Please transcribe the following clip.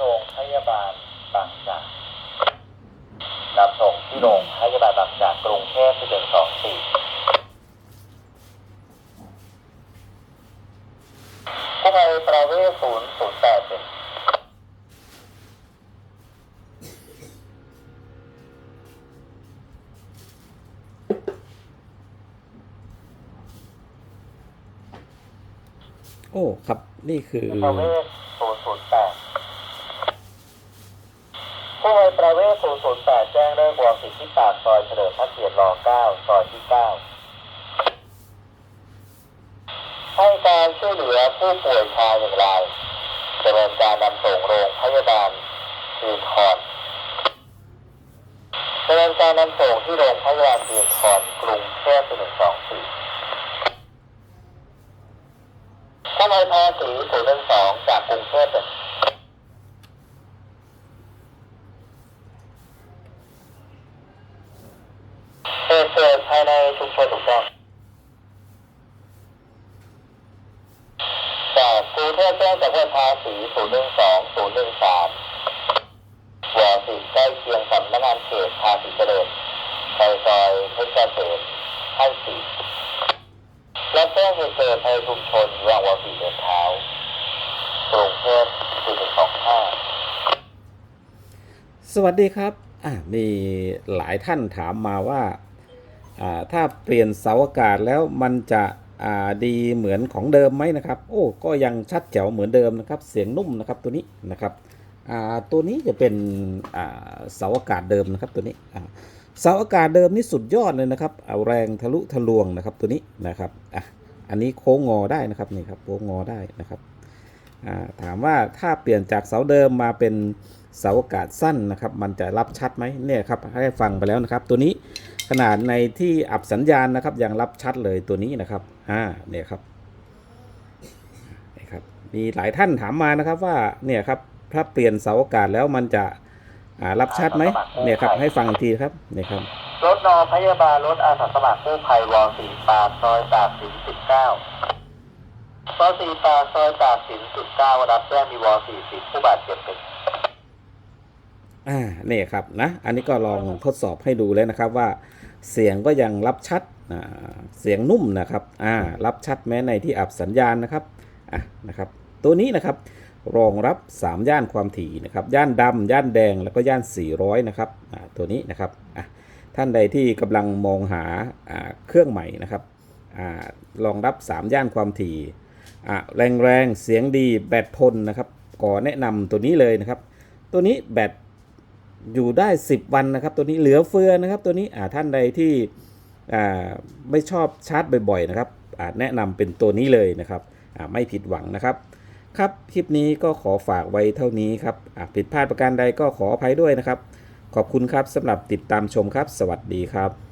โรงพยาบาลบางจากนำส่งที่โรงพยาบาลบางจากกรุงเทพที่เดินสองสี่กู้ภัยประเวศศูนย์ศูนย์แปดเป็นโอ้ ครับ นี่คือ ประเวศศูนย์ศูนย์แปด ผู้ภัยประเวศ008 แจ้งเรื่องวงสิทธิปากซอยเฉลิมพระเกียรติร9ซอยที่ 9 ให้การช่วยเหลือผู้ป่วยชายอย่างไรายดำเนินการนำส่งโรงพยาบาลสิริคอนดำเนินการนำส่งที่โรงพยาบาลสิริคอนกรุงเทพหนึ่งสอ124กู้ภัยภาษีสองจากกรุงเทพ1 กิดภายในชุมชนถูกต้องจากกรุงเทพแจ้งจากว่าภาษี012 013วอสิใกล้เคียงสำนักงานเขตภาษีเจริญซอยซอยเพชรเกษมให้สี่และแจ้งเหตุเกิดในชุมชนระหว่างวอสิเดินเท้ากรุงเทพ425สวัสดีครับ อ่ามีหลายท่านถามมาว่าอ่า ถ้าเปลี่ยนเสาอากาศแล้วมันจะดีเหมือนของเดิมไหมนะครับ โอ้ก็ยังชัดแจ๋วเหมือนเดิมนะครับ เสียงนุ่มนะครับตัวนี้นะครับตัวนี้จะเป็นเสาอากาศเดิมนะครับตัวนี้เสาอากาศเดิมนี่สุดยอดเลยนะครับเอาแรงทะลุทะลวงนะครับตัวนี้นะครับอะอันนี้โค้งงอได้นะครับนี่ครับโค้งงอได้นะครับถามว่าถ้าเปลี่ยนจากเสาเดิมมาเป็นเสาอากาศสั้นนะครับ มันจะรับชัดไหมเนี่ยครับให้ฟังไปแล้วนะครับ ตัวนี้ ขนาดในที่อับสัญญาณนะครับยังรับชัดเลยตัวนี้นะครับอ่าเนี่ยครับนี่ครับ มีหลายท่านถามมานะครับว่าเนี่ยครับถ้าเปลี่ยนเสาอากาศแล้วมันจะอ่ารับชัดไหมเนี่ยครับให้ฟังอีกทีครับเนี่ยครับรถนอพยาบาลรถอาสาสมัครกู้ภัยวอสีปากซอยตากสิน19ซอยสีปากซอยตากสิน19รับแจ้งมีวอ40ผู้บาดเจ็บเป็น อ่าเนี่ยครับนะอันนี้ก็ลองทดสอบให้ดูแล้วนะครับว่าเสียงก็ยังรับชัดเสียงนุ่มนะครับอ่ารับชัดแม้ในที่อับสัญญาณนะครับอะนะครับ ตัวนี้นะครับรองรับ 3 ย่านความถี่นะครับย่านดำย่านแดงแล้วก็ย่าน 400 นะครับอ่าตัวนี้นะครับอะท่านใดที่กำลังมองหาอ่าเครื่องใหม่นะครับอ่ารองรับ 3 ย่านความถี่อะแรงแรงๆเสียงดีแบตทนนะครับก็แนะนำตัวนี้เลยนะครับ ตัวนี้แบต อยู่ได้ 10 วันนะครับ ตัวนี้เหลือเฟือนะครับ ตัวนี้ท่านใดที่ไม่ชอบชาร์จบ่อยๆนะครับแนะนำเป็นตัวนี้เลยนะครับไม่ผิดหวังนะครับ ครับคลิปนี้ก็ขอฝากไว้เท่านี้ครับผิดพลาดประการใดก็ขออภัยด้วยนะครับ ขอบคุณครับสำหรับติดตามชมครับ สวัสดีครับ